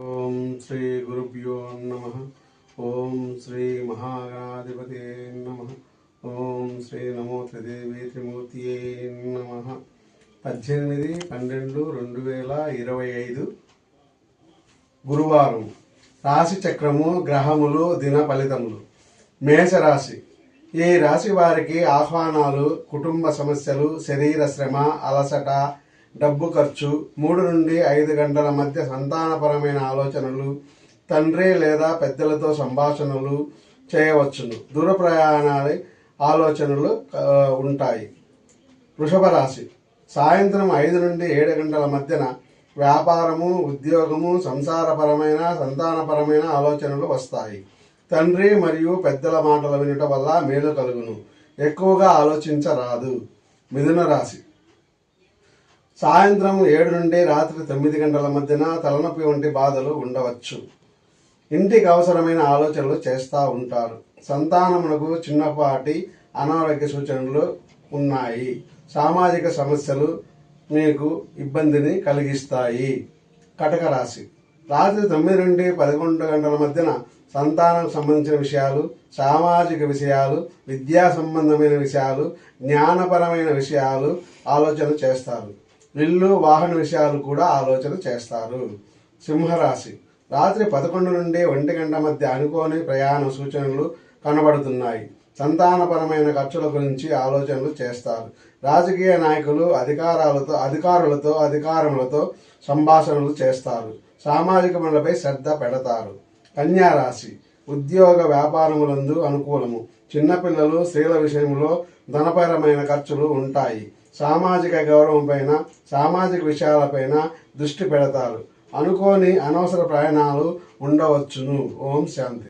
ఓం శ్రీ గురుభ్యో నమ. ఓం శ్రీ మహాగణాధిపతి నమ. ఓం శ్రీ నమో త్రిదేవి త్రిమూర్తియే నమ. పద్దెనిమిది పన్నెండు రెండు వేల ఇరవై ఐదు గురువారం. రాశి చక్రము గ్రహములు దిన ఫలితములు. మేషరాశి. ఈ రాశి వారికి ఆహ్వానాలు కుటుంబ సమస్యలు శరీర శ్రమ అలసట డబ్బు ఖర్చు మూడు నుండి ఐదు గంటల మధ్య సంతానపరమైన ఆలోచనలు తండ్రి లేదా పెద్దలతో సంభాషణలు చేయవచ్చును. దూర ప్రయాణాల ఆలోచనలు ఉంటాయి. వృషభ రాశి. సాయంత్రం ఐదు నుండి ఏడు గంటల మధ్యన వ్యాపారము ఉద్యోగము సంసారపరమైన సంతానపరమైన ఆలోచనలు వస్తాయి. తండ్రి మరియు పెద్దల మాటలు వినటం వల్ల మేలు కలుగును. ఎక్కువగా ఆలోచించరాదు. మిథున రాశి. సాయంత్రం ఏడు నుండి రాత్రి తొమ్మిది గంటల మధ్యన తలనొప్పి వంటి బాధలు ఉండవచ్చు. ఇంటికి అవసరమైన ఆలోచనలు చేస్తూ ఉంటారు. సంతానమునకు చిన్నపాటి అనారోగ్య సూచనలు ఉన్నాయి. సామాజిక సమస్యలు మీకు ఇబ్బందిని కలిగిస్తాయి. కటక రాశి. రాత్రి తొమ్మిది నుండి పదకొండు గంటల మధ్యన సంతానం సంబంధించిన విషయాలు సామాజిక విషయాలు విద్యా సంబంధమైన విషయాలు జ్ఞానపరమైన విషయాలు ఆలోచన చేస్తారు. ఇల్లు వాహన విషయాలు కూడా ఆలోచన చేస్తారు. సింహరాశి. రాత్రి పదకొండు నుండి ఒంటి గంట మధ్య అనుకోని ప్రయాణ సూచనలు కనబడుతున్నాయి. సంతానపరమైన ఖర్చుల గురించి ఆలోచనలు చేస్తారు. రాజకీయ నాయకులు అధికారాలతో అధికారులతో అధికారములతో సంభాషణలు చేస్తారు. సామాజిక పనులపై శ్రద్ధ పెడతారు. కన్యారాశి. ఉద్యోగ వ్యాపారములందు అనుకూలము. చిన్నపిల్లలు స్త్రీల విషయంలో ధనపరమైన ఖర్చులు ఉంటాయి. సామాజిక గౌరవం పైన సామాజిక విషయాలపైన దృష్టి పెడతారు. అనుకోని అనవసర ప్రయాణాలు ఉండవచ్చును. ఓం శాంతి.